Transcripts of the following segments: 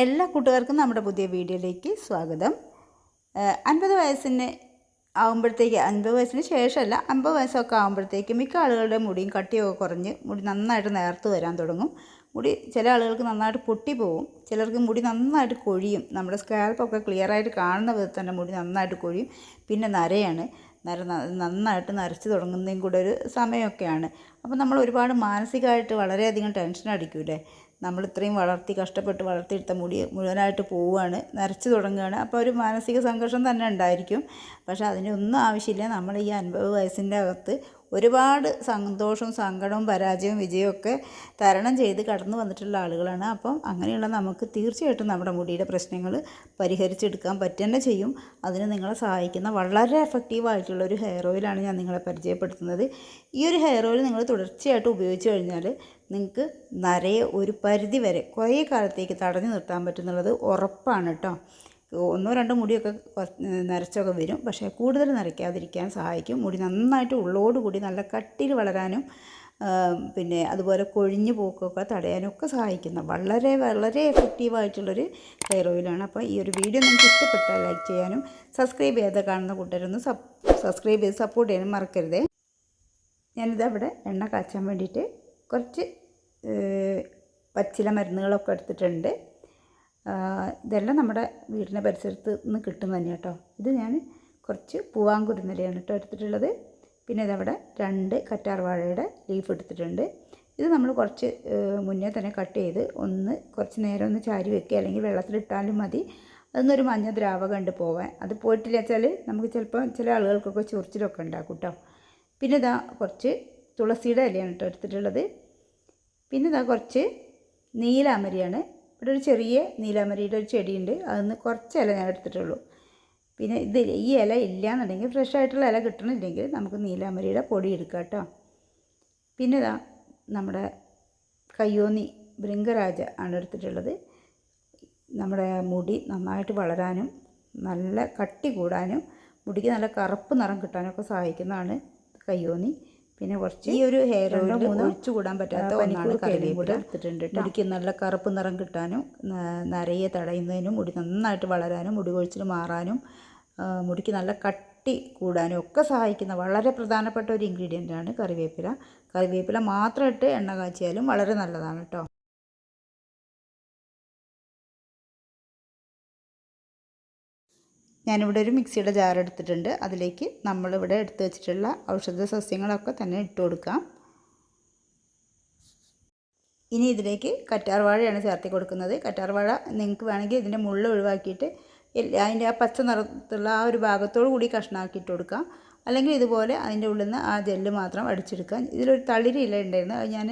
എല്ലാ കൂട്ടുകാർക്കും നമ്മുടെ പുതിയ വീഡിയോയിലേക്ക് സ്വാഗതം. അൻപത് വയസ്സിന് ആകുമ്പോഴത്തേക്ക് അൻപത് വയസ്സിന് ശേഷമല്ല അമ്പത് വയസ്സൊക്കെ ആകുമ്പോഴത്തേക്ക് മിക്ക ആളുകളുടെ മുടിയും കട്ടിയൊക്കെ കുറഞ്ഞ് മുടി നന്നായിട്ട് നേർത്ത് വരാൻ തുടങ്ങും. മുടി ചില ആളുകൾക്ക് നന്നായിട്ട് പൊട്ടിപ്പോവും ചിലർക്ക് മുടി നന്നായിട്ട് കൊഴിയും. നമ്മുടെ സ്കാൽപ്പൊക്കെ ക്ലിയറായിട്ട് കാണുന്ന വിധത്തിൽ തന്നെ മുടി നന്നായിട്ട് കൊഴിയും. പിന്നെ നരയാണ്. നര നന്നായിട്ട് നരച്ച് തുടങ്ങുന്നതും കൂടെ ഒരു സമയമൊക്കെയാണ്. അപ്പോൾ നമ്മൾ ഒരുപാട് മാനസികമായിട്ട് വളരെയധികം ടെൻഷൻ അടിക്കൂലേ നമ്മൾ ഇത്രയും വളർത്തി കഷ്ടപ്പെട്ട് വളർത്തിയെടുത്ത മുടി മുഴുവനായിട്ട് പോവുകയാണ് നരച്ചു തുടങ്ങുകയാണ്. അപ്പോൾ ഒരു മാനസിക സംഘർഷം തന്നെ ഉണ്ടായിരിക്കും. പക്ഷേ അതിനൊന്നും ആവശ്യമില്ല. നമ്മൾ ഈ അൻപത് വയസ്സിന്റെ അകത്ത് ഒരുപാട് സന്തോഷവും സങ്കടവും പരാജയവും വിജയവും ഒക്കെ തരണം ചെയ്ത് കടന്നു വന്നിട്ടുള്ള ആളുകളാണ്. അപ്പം അങ്ങനെയുള്ള നമുക്ക് തീർച്ചയായിട്ടും നമ്മുടെ മുടിയുടെ പ്രശ്നങ്ങൾ പരിഹരിച്ചെടുക്കാൻ പറ്റുക ചെയ്യും. അതിന് നിങ്ങളെ സഹായിക്കുന്ന വളരെ എഫക്റ്റീവായിട്ടുള്ള ഒരു ഹെയർ ഓയിലാണ് ഞാൻ നിങ്ങളെ പരിചയപ്പെടുത്തുന്നത്. ഈ ഒരു ഹെയർ ഓയിൽ നിങ്ങൾ തുടർച്ചയായിട്ട് ഉപയോഗിച്ച് കഴിഞ്ഞാൽ നിങ്ങൾക്ക് നരയെ ഒരു പരിധി വരെ കുറേ കാലത്തേക്ക് തടഞ്ഞു നിർത്താൻ പറ്റുന്നുള്ളത് ഉറപ്പാണ് കേട്ടോ. ഒന്നോ രണ്ടോ മുടിയൊക്കെ നരച്ചൊക്കെ വരും. പക്ഷേ കൂടുതൽ നരയ്ക്കാതിരിക്കാൻ സഹായിക്കും. മുടി നന്നായിട്ട് ഉള്ളോടുകൂടി നല്ല കട്ടിയിൽ വളരാനും പിന്നെ അതുപോലെ കൊഴിഞ്ഞു പോക്കൊക്കെ തടയാനും ഒക്കെ സഹായിക്കുന്ന വളരെ വളരെ എഫക്റ്റീവായിട്ടുള്ളൊരു ഹെയർ ഓയിലാണ്. അപ്പോൾ ഈ ഒരു വീഡിയോ നിങ്ങൾക്ക് ഇഷ്ടപ്പെട്ടാൽ ലൈക്ക് ചെയ്യാനും സബ്സ്ക്രൈബ് ചെയ്യാതെ കാണുന്ന കൂട്ടരൊന്ന് സബ്സ്ക്രൈബ് ചെയ്ത് സപ്പോർട്ട് ചെയ്യാനും മറക്കരുതേ. ഞാനിതവിടെ എണ്ണ കാച്ചാൻ വേണ്ടിയിട്ട് കുറച്ച് പച്ചില മരുന്നുകളൊക്കെ എടുത്തിട്ടുണ്ട്. ഇതെല്ലാം നമ്മുടെ വീടിന്റെ പരിസരത്ത് നിന്ന് കിട്ടും തന്നെ കേട്ടോ. ഇത് ഞാൻ കുറച്ച് പൂവാങ്കുരുന്നലയാണ് കേട്ടോ എടുത്തിട്ടുള്ളത്. പിന്നെ ഇതവിടെ രണ്ട് കറ്റാർ വാഴയുടെ ലീഫ് എടുത്തിട്ടുണ്ട്. ഇത് നമ്മൾ കുറച്ച് മുന്നേ തന്നെ കട്ട് ചെയ്ത് ഒന്ന് കുറച്ച് നേരം ഒന്ന് ചാരി വെക്കുക. അല്ലെങ്കിൽ വെള്ളത്തിലിട്ടാലും മതി. അതൊന്നൊരു മഞ്ഞ ദ്രാവകം ഉണ്ട് പോവാൻ. അത് പോയിട്ടില്ല വെച്ചാൽ നമുക്ക് ചിലപ്പോൾ ചില ആളുകൾക്കൊക്കെ ചൊറിച്ചിലൊക്കെ ഉണ്ടാക്കും കേട്ടോ. പിന്നെ ഇതാ കുറച്ച് തുളസിയുടെ ഇലയാണ് കേട്ടോ എടുത്തിട്ടുള്ളത്. പിന്നെ ഇതാ കുറച്ച് നീലാമരിയാണ് ഇവിടെ ഒരു ചെറിയ നീലാമരിയുടെ ഒരു ചെടിയുണ്ട്. അതിന്ന് കുറച്ച് ഇല ഞാൻ എടുത്തിട്ടുള്ളൂ. പിന്നെ ഇത് ഈ ഇല ഇല്ല എന്നുണ്ടെങ്കിൽ ഫ്രഷ് ആയിട്ടുള്ള ഇല കിട്ടണില്ലെങ്കിൽ നമുക്ക് നീലാമരിയുടെ പൊടി എടുക്കാം കേട്ടോ. പിന്നെ ഇതാ നമ്മുടെ കയ്യോന്നി ഭൃംഗരാജ ആണ് എടുത്തിട്ടുള്ളത്. നമ്മുടെ മുടി നന്നായിട്ട് വളരാനും നല്ല കട്ടി കൂടാനും മുടിക്ക് നല്ല കറുപ്പ് നിറം കിട്ടാനൊക്കെ സഹായിക്കുന്നതാണ് കയ്യോന്നി. പിന്നെ കുറച്ച് ഈ ഒരു ഹെയർ ഓയിൽ ഒഴിച്ചു കൂടാൻ പറ്റാത്ത ഒന്നാണ് കറിവേപ്പില. എടുത്തിട്ടുണ്ട് മുടിക്ക് നല്ല കറുപ്പ് നിറം കിട്ടാനും നരയെ തടയുന്നതിനും മുടി നന്നായിട്ട് വളരാനും മുടി കൊഴിച്ചിൽ മാറാനും മുടിക്ക് നല്ല കട്ടി കൂടാനും ഒക്കെ സഹായിക്കുന്ന വളരെ പ്രധാനപ്പെട്ട ഒരു ഇൻഗ്രീഡിയന്റാണ് കറിവേപ്പില. കറിവേപ്പില മാത്രം ഇട്ട് എണ്ണ കാച്ചിയാലും വളരെ നല്ലതാണ് കേട്ടോ. ഞാനിവിടെ ഒരു മിക്സിയുടെ ജാർ എടുത്തിട്ടുണ്ട്. അതിലേക്ക് നമ്മളിവിടെ എടുത്തു വെച്ചിട്ടുള്ള ഔഷധ സസ്യങ്ങളൊക്കെ തന്നെ ഇട്ട് കൊടുക്കാം. ഇനി ഇതിലേക്ക് കറ്റാർവാഴയാണ് ചേർത്തി കൊടുക്കുന്നത്. കറ്റാർവാഴ നിങ്ങൾക്ക് വേണമെങ്കിൽ ഇതിന്റെ മുള്ള ഒഴിവാക്കിയിട്ട് അതിന്റെ ആ പച്ച നിറത്തുള്ള ആ ഒരു ഭാഗത്തോടു കൂടി കഷ്ണമാക്കിയിട്ട് കൊടുക്കാം. അല്ലെങ്കിൽ ഇതുപോലെ അതിന്റെ ഉള്ളിൽ നിന്ന് ആ ജെല്ല് മാത്രം അടിച്ചെടുക്കാം. ഇതിലൊരു തളിരി ഇല ഉണ്ടായിരുന്നു. അത് ഞാൻ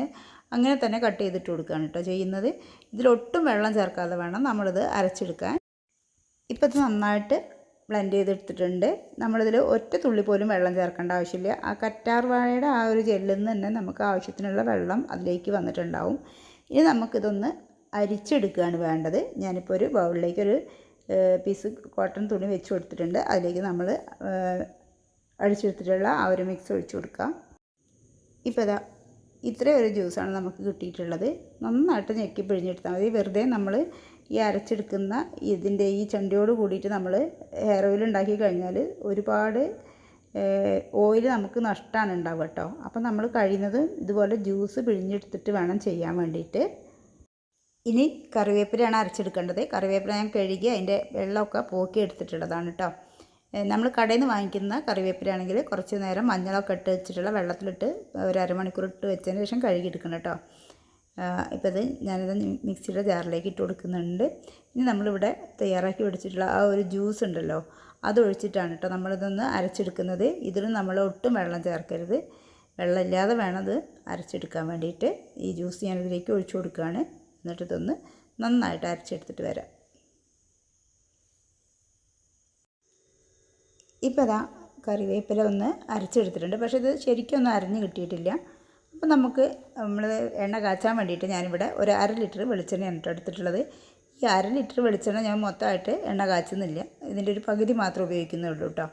അങ്ങനെ തന്നെ കട്ട് ചെയ്തിട്ട് കൊടുക്കുകയാണ് കേട്ടോ ചെയ്യുന്നത്. ഇതിലൊട്ടും വെള്ളം ചേർക്കാതെ വേണം നമ്മളിത് അരച്ചെടുക്കാൻ. ഇപ്പം ഇത് നന്നായിട്ട് ബ്ലെൻഡ് ചെയ്തെടുത്തിട്ടുണ്ട്. നമ്മളിതിൽ ഒറ്റ തുള്ളി പോലും വെള്ളം ചേർക്കേണ്ട ആവശ്യമില്ല. ആ കറ്റാർ വാഴയുടെ ആ ഒരു ജെല്ലിൽ നിന്ന് തന്നെ നമുക്ക് ആവശ്യത്തിനുള്ള വെള്ളം അതിലേക്ക് വന്നിട്ടുണ്ടാവും. ഇനി നമുക്കിതൊന്ന് അരിച്ചെടുക്കുകയാണ് വേണ്ടത്. ഞാനിപ്പോൾ ഒരു ബൗളിലേക്ക് ഒരു പീസ് കോട്ടൺ തുണി വെച്ച് കൊടുത്തിട്ടുണ്ട്. അതിലേക്ക് നമ്മൾ അടിച്ചെടുത്തിട്ടുള്ള ആ ഒരു മിക്സ് ഒഴിച്ചു കൊടുക്കുക ഇപ്പോൾ ഇതാ ഇത്രയും ഒരു ജ്യൂസാണ് നമുക്ക് കിട്ടിയിട്ടുള്ളത്. നന്നായിട്ട് ഞെക്കി പിഴിഞ്ഞെടുത്താൽ മതി. വെറുതെ നമ്മൾ ഈ അരച്ചെടുക്കുന്ന ഇതിന്റെ ഈ ചണ്ടിയോട് കൂടിയിട്ട് നമ്മൾ ഹെയർ ഓയിൽ ഉണ്ടാക്കി കഴിഞ്ഞാൽ ഒരുപാട് ഓയിൽ നമുക്ക് നഷ്ടമാണ് ഉണ്ടാവുക കേട്ടോ അപ്പം നമ്മൾ കഴിയുന്നത് ഇതുപോലെ ജ്യൂസ് പിഴിഞ്ഞെടുത്തിട്ട് വേണം ചെയ്യാൻ വേണ്ടിയിട്ട്. ഇനി കറിവേപ്പിലയാണ് അരച്ചെടുക്കേണ്ടത്. കറിവേപ്പില ഞാൻ കഴുകി അതിന്റെ വെള്ളമൊക്കെ പോക്കി എടുത്തിട്ടുള്ളതാണ് കേട്ടോ നമ്മൾ കടയിൽ നിന്ന് വാങ്ങിക്കുന്ന കറിവേപ്പിലാണെങ്കിൽ കുറച്ച് നേരം മഞ്ഞളൊക്കെ ഇട്ട് വെച്ചിട്ടുള്ള വെള്ളത്തിലിട്ട് ഒരു അരമണിക്കൂർ ഇട്ട് വെച്ചതിന് ശേഷം കഴുകി എടുക്കണം കേട്ടോ ഇപ്പോൾ ഇത് ഞാനിത് മിക്സിയുടെ ജാറിലേക്ക് ഇട്ട് കൊടുക്കുന്നുണ്ട്. ഇനി നമ്മളിവിടെ തയ്യാറാക്കി വെച്ചിട്ടുള്ള ആ ഒരു ജ്യൂസ് ഉണ്ടല്ലോ അത് ഒഴിച്ചിട്ടാണ് കേട്ടോ നമ്മളിതൊന്ന് അരച്ചെടുക്കുന്നത്. ഇതിൽ നമ്മൾ ഒട്ടും വെള്ളം ചേർക്കരുത്. വെള്ളമില്ലാതെ വേണം അത് അരച്ചെടുക്കാൻ വേണ്ടിയിട്ട്. ഈ ജ്യൂസ് ഞാനിതിലേക്ക് ഒഴിച്ചു കൊടുക്കുകയാണ്. എന്നിട്ട് ഇതൊന്ന് നന്നായിട്ട് അരച്ചെടുത്തിട്ട് വരാം. ഇപ്പോൾ അതാ കറിവേപ്പില ഒന്ന് അരച്ചെടുത്തിട്ടുണ്ട്. പക്ഷേ ഇത് ശരിക്കും ഒന്നും അരഞ്ഞ് കിട്ടിയിട്ടില്ല. അപ്പോൾ നമുക്ക് നമ്മൾ എണ്ണ കാച്ചാൻ വേണ്ടിയിട്ട് ഞാനിവിടെ ഒരു അര ലിറ്റർ വെളിച്ചെണ്ണയാണ് കേട്ടോ എടുത്തിട്ടുള്ളത്. ഈ അര ലിറ്റർ വെളിച്ചെണ്ണ ഞാൻ മൊത്തമായിട്ട് എണ്ണ കാച്ചുന്നില്ല. ഇതിന്റെ ഒരു പകുതി മാത്രം ഉപയോഗിക്കുന്നുള്ളൂ കേട്ടോ.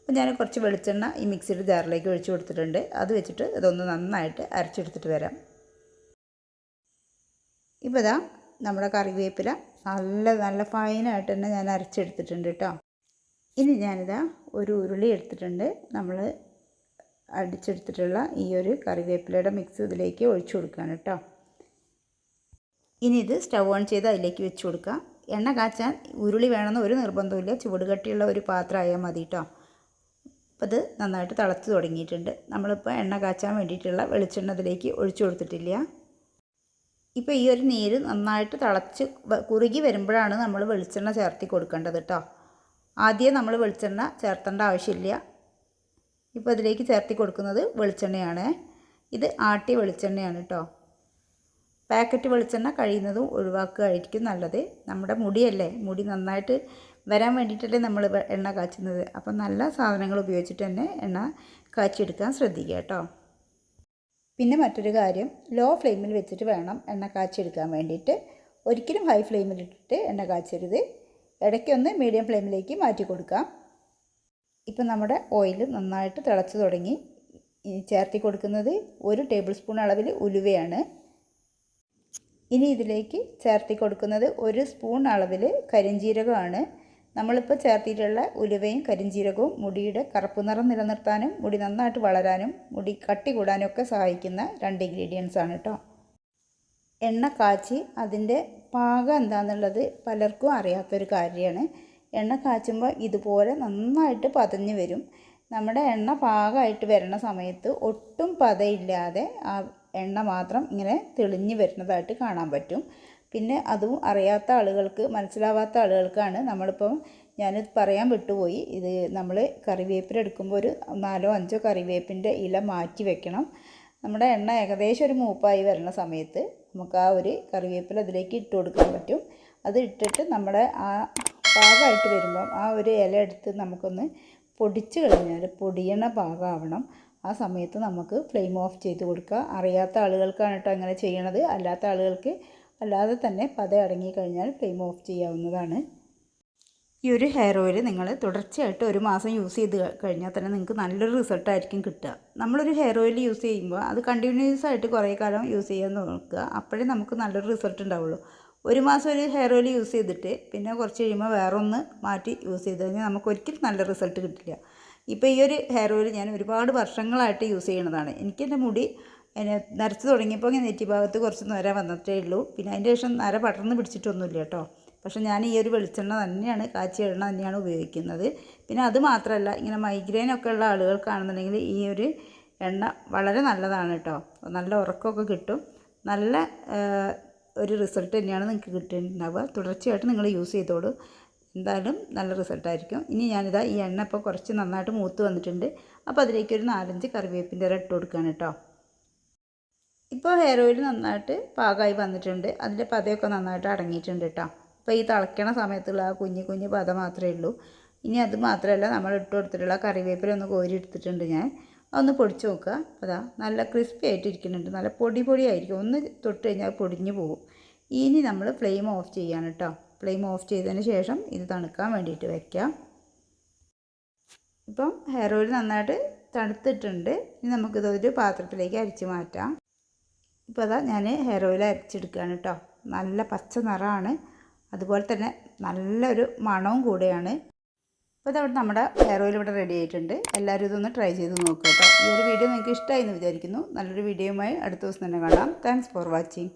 അപ്പോൾ ഞാൻ കുറച്ച് വെളിച്ചെണ്ണ ഈ മിക്സിയുടെ ജാറിലേക്ക് ഒഴിച്ചു കൊടുത്തിട്ടുണ്ട്. അത് വെച്ചിട്ട് ഇതൊന്ന് നന്നായിട്ട് അരച്ചെടുത്തിട്ട് വരാം. ഇപ്പോൾ ഇതാ നമ്മുടെ കറിവേപ്പില നല്ല നല്ല ഫൈനായിട്ട് തന്നെ ഞാൻ അരച്ചെടുത്തിട്ടുണ്ട് കേട്ടോ. ഇനി ഞാനിതാ ഒരു ഉരുളി എടുത്തിട്ടുണ്ട്. നമ്മൾ അടിച്ചെടുത്തിട്ടുള്ള ഈ ഒരു കറിവേപ്പിലയുടെ മിക്സ് ഇതിലേക്ക് ഒഴിച്ചു കൊടുക്കുകയാണ് കേട്ടോ. ഇനി ഇത് സ്റ്റവ് ഓൺ ചെയ്ത് അതിലേക്ക് വെച്ച് കൊടുക്കാം എണ്ണ കാച്ചാൻ ഉരുളി വേണമെന്ന് ഒരു നിർബന്ധമില്ല ചുവട് കട്ടിയുള്ള ഒരു പാത്രമായാൽ മതി കേട്ടോ. അപ്പോൾ ഇത് നന്നായിട്ട് തിളച്ച് തുടങ്ങിയിട്ടുണ്ട്. നമ്മളിപ്പോൾ എണ്ണ കാച്ചാൻ വേണ്ടിയിട്ടുള്ള വെളിച്ചെണ്ണ അതിലേക്ക് ഒഴിച്ചു കൊടുത്തിട്ടില്ല. ഇപ്പോൾ ഈ ഒരു നീര് നന്നായിട്ട് തിളച്ച് കുറുകി വരുമ്പോഴാണ് നമ്മൾ വെളിച്ചെണ്ണ ചേർത്തി കൊടുക്കേണ്ടത് കേട്ടോ. ആദ്യം നമ്മൾ വെളിച്ചെണ്ണ ചേർത്തേണ്ട ആവശ്യമില്ല. ഇപ്പോൾ അതിലേക്ക് ചേർത്തി കൊടുക്കുന്നത് വെളിച്ചെണ്ണയാണ്. ഇത് ആട്ടി വെളിച്ചെണ്ണയാണ് കേട്ടോ പാക്കറ്റ് വെളിച്ചെണ്ണ കഴിയുന്നതും ഒഴിവാക്കുകയായിരിക്കും നല്ലത്. നമ്മുടെ മുടിയല്ലേ? മുടി നന്നായിട്ട് വരാൻ വേണ്ടിയിട്ടല്ലേ നമ്മൾ എണ്ണ കാച്ചുന്നത്. അപ്പം നല്ല സാധനങ്ങൾ ഉപയോഗിച്ചിട്ട് തന്നെ എണ്ണ കാച്ചിയെടുക്കാൻ ശ്രദ്ധിക്കുക കേട്ടോ പിന്നെ മറ്റൊരു കാര്യം ലോ ഫ്ലെയിമിൽ വെച്ചിട്ട് വേണം എണ്ണ കാച്ചിയെടുക്കാൻ വേണ്ടിയിട്ട്. ഒരിക്കലും ഹൈ ഫ്ലെയിമിലിട്ടിട്ട് എണ്ണ കാച്ചരുത്. ഇടയ്ക്കൊന്ന് മീഡിയം ഫ്ലെയിമിലേക്ക് മാറ്റി കൊടുക്കാം. ഇപ്പം നമ്മുടെ ഓയിൽ നന്നായിട്ട് തിളച്ച് തുടങ്ങി. ചേർത്തി കൊടുക്കുന്നത് ഒരു ടേബിൾ സ്പൂൺ അളവിൽ ഉലുവയാണ്. ഇനി ഇതിലേക്ക് ചേർത്തി കൊടുക്കുന്നത് ഒരു സ്പൂൺ അളവിൽ കരിഞ്ജീരകമാണ് നമ്മളിപ്പോൾ ചേർത്തിട്ടുള്ള ഉലുവയും കരിഞ്ജീരകവും മുടിയുടെ കറുപ്പ് നിറം നിലനിർത്താനും മുടി നന്നായിട്ട് വളരാനും മുടി കട്ടി കൂടാനും ഒക്കെ സഹായിക്കുന്ന രണ്ട് ഇൻഗ്രീഡിയൻസ് ആണ് കേട്ടോ എണ്ണ കാച്ചി അതിന്റെ പാകം എന്താണെന്നുള്ളത് പലർക്കും അറിയാത്തൊരു കാര്യമാണ്. എണ്ണ കാച്ചുമ്പോൾ ഇതുപോലെ നന്നായിട്ട് പതഞ്ഞ് വരും. നമ്മുടെ എണ്ണ പാകമായിട്ട് വരുന്ന സമയത്ത് ഒട്ടും പതയില്ലാതെ ആ എണ്ണ മാത്രം ഇങ്ങനെ തെളിഞ്ഞ് വരുന്നതായിട്ട് കാണാൻ പറ്റും. പിന്നെ അതും അറിയാത്ത ആളുകൾക്ക് മനസ്സിലാവാത്ത ആളുകൾക്കാണ് നമ്മളിപ്പം ഞാനിത് പറയാൻ വിട്ടുപോയി. ഇത് നമ്മൾ കറിവേപ്പില എടുക്കുമ്പോൾ ഒരു നാലോ അഞ്ചോ കറിവേപ്പിന്റെ ഇല മാറ്റി വെക്കണം. നമ്മുടെ എണ്ണ ഏകദേശം ഒരു മൂപ്പായി വരുന്ന സമയത്ത് നമുക്ക് ആ ഒരു കറിവേപ്പില അതിലേക്ക് ഇട്ട് കൊടുക്കാൻ പറ്റും. അത് ഇട്ടിട്ട് നമ്മുടെ ആ പാകമായിട്ട് വരുമ്പം ആ ഒരു ഇല എടുത്ത് നമുക്കൊന്ന് പൊടിച്ച് കഴിഞ്ഞാൽ പൊടിയണ പാകമാവണം. ആ സമയത്ത് നമുക്ക് ഫ്ലെയിം ഓഫ് ചെയ്ത് കൊടുക്കുക. അറിയാത്ത ആളുകൾക്കാണ് കേട്ടോ അങ്ങനെ ചെയ്യണത്. അല്ലാത്ത ആളുകൾക്ക് അല്ലാതെ തന്നെ പത അടങ്ങി കഴിഞ്ഞാൽ ഫ്ലെയിം ഓഫ് ചെയ്യാവുന്നതാണ്. ഈ ഒരു ഹെയർ ഓയിൽ നിങ്ങൾ തുടർച്ചയായിട്ട് ഒരു മാസം യൂസ് ചെയ്ത് കഴിഞ്ഞാൽ തന്നെ നിങ്ങൾക്ക് നല്ലൊരു റിസൾട്ടായിരിക്കും കിട്ടുക. നമ്മളൊരു ഹെയർ ഓയിൽ യൂസ് ചെയ്യുമ്പോൾ അത് കണ്ടിന്യൂസ് ആയിട്ട് കുറേ കാലം യൂസ് ചെയ്യാൻ നോക്കുക. അപ്പോഴേ നമുക്ക് നല്ലൊരു റിസൾട്ട് ഉണ്ടാവുള്ളൂ. ഒരു മാസം ഒരു ഹെയർ ഓയിൽ യൂസ് ചെയ്തിട്ട് പിന്നെ കുറച്ച് കഴിയുമ്പോൾ വേറെ ഒന്ന് മാറ്റി യൂസ് ചെയ്ത് കഴിഞ്ഞാൽ നമുക്ക് ഒരിക്കലും നല്ല റിസൾട്ട് കിട്ടില്ല. ഇപ്പോൾ ഈ ഒരു ഹെയർ ഓയിൽ ഞാൻ ഒരുപാട് വർഷങ്ങളായിട്ട് യൂസ് ചെയ്യണതാണ്. എനിക്കെന്റെ മുടി എന്നെ നരച്ച് തുടങ്ങിയപ്പോൾ ഇങ്ങനെ നെറ്റി ഭാഗത്ത് കുറച്ച് നര വന്നിട്ടേ ഉള്ളൂ. പിന്നെ അതിന്റെ ശേഷം നര പടർന്ന് പിടിച്ചിട്ടൊന്നുമില്ല കേട്ടോ. പക്ഷേ ഞാൻ ഈ ഒരു വെളിച്ചെണ്ണ തന്നെയാണ് കാച്ചി എണ്ണ തന്നെയാണ് ഉപയോഗിക്കുന്നത്. പിന്നെ അത് മാത്രമല്ല ഇങ്ങനെ മൈഗ്രെയിൻ ഒക്കെ ഉള്ള ആളുകൾക്കാണെന്നുണ്ടെങ്കിൽ ഈ ഒരു എണ്ണ വളരെ നല്ലതാണ് കേട്ടോ. നല്ല ഉറക്കമൊക്കെ കിട്ടും. നല്ല ഒരു റിസൾട്ട് തന്നെയാണ് നിങ്ങൾക്ക് കിട്ടുന്നുണ്ടാവുക. തുടർച്ചയായിട്ട് നിങ്ങൾ യൂസ് ചെയ്തോളൂ. എന്തായാലും നല്ല റിസൾട്ടായിരിക്കും. ഇനി ഞാനിതാ ഈ എണ്ണ ഇപ്പോൾ കുറച്ച് നന്നായിട്ട് മൂത്ത് വന്നിട്ടുണ്ട്. അപ്പോൾ അതിലേക്ക് ഒരു നാലഞ്ച് കറിവേപ്പിന്റെ ഇട്ട് കൊടുക്കുകയാണ് കേട്ടോ. ഇപ്പോൾ ഹെയർ ഓയിൽ നന്നായിട്ട് പാകമായി വന്നിട്ടുണ്ട്. അതിന്റെ പതയൊക്കെ നന്നായിട്ട് അടങ്ങിയിട്ടുണ്ട് കേട്ടോ. അപ്പോൾ ഈ തിളയ്ക്കണ സമയത്തുള്ള ആ കുഞ്ഞു കുഞ്ഞു പത മാത്രമേ ഉള്ളൂ. ഇനി അത് മാത്രമല്ല നമ്മൾ ഇട്ട് കൊടുത്തിട്ടുള്ള കറിവേപ്പില ഒന്ന് കോരി എടുത്തിട്ടുണ്ട് ഞാൻ. ഒന്ന് പൊടിച്ച് നോക്കുക. അതാ നല്ല ക്രിസ്പി ആയിട്ട് ഇരിക്കുന്നുണ്ട് നല്ല പൊടി പൊടി ആയിരിക്കും. ഒന്ന് തൊട്ട് കഴിഞ്ഞാൽ പൊടിഞ്ഞു പോകും. ഇനി നമ്മൾ ഫ്ലെയിം ഓഫ് ചെയ്യാണ് കേട്ടോ ഫ്ലെയിം ഓഫ് ചെയ്തതിന് ശേഷം ഇത് തണുക്കാൻ വേണ്ടിയിട്ട് വയ്ക്കാം ഇപ്പം ഹെയർ ഓയിൽ നന്നായിട്ട് തണുത്തിട്ടുണ്ട്. ഇനി നമുക്കിതൊരു പാത്രത്തിലേക്ക് അരിച്ച് മാറ്റാം. ഇപ്പോൾ അതാ ഞാൻ ഹെയർ ഓയിൽ അരച്ചെടുക്കുകയാണ് കേട്ടോ നല്ല പച്ച നിറമാണ്. അതുപോലെ തന്നെ നല്ലൊരു മണവും കൂടെയാണ്. അപ്പോൾ ഇതവിടെ നമ്മുടെ ഹെയർ ഓയിൽ ഇവിടെ റെഡി ആയിട്ടുണ്ട്. എല്ലാവരും ഇതൊന്ന് ട്രൈ ചെയ്ത് നോക്കുക കേട്ടോ. ഈ ഒരു വീഡിയോ നിങ്ങൾക്ക് ഇഷ്ടമായി എന്ന് വിചാരിക്കുന്നു. നല്ലൊരു വീഡിയോയുമായി അടുത്ത ദിവസം തന്നെ കാണാം. Thanks for watching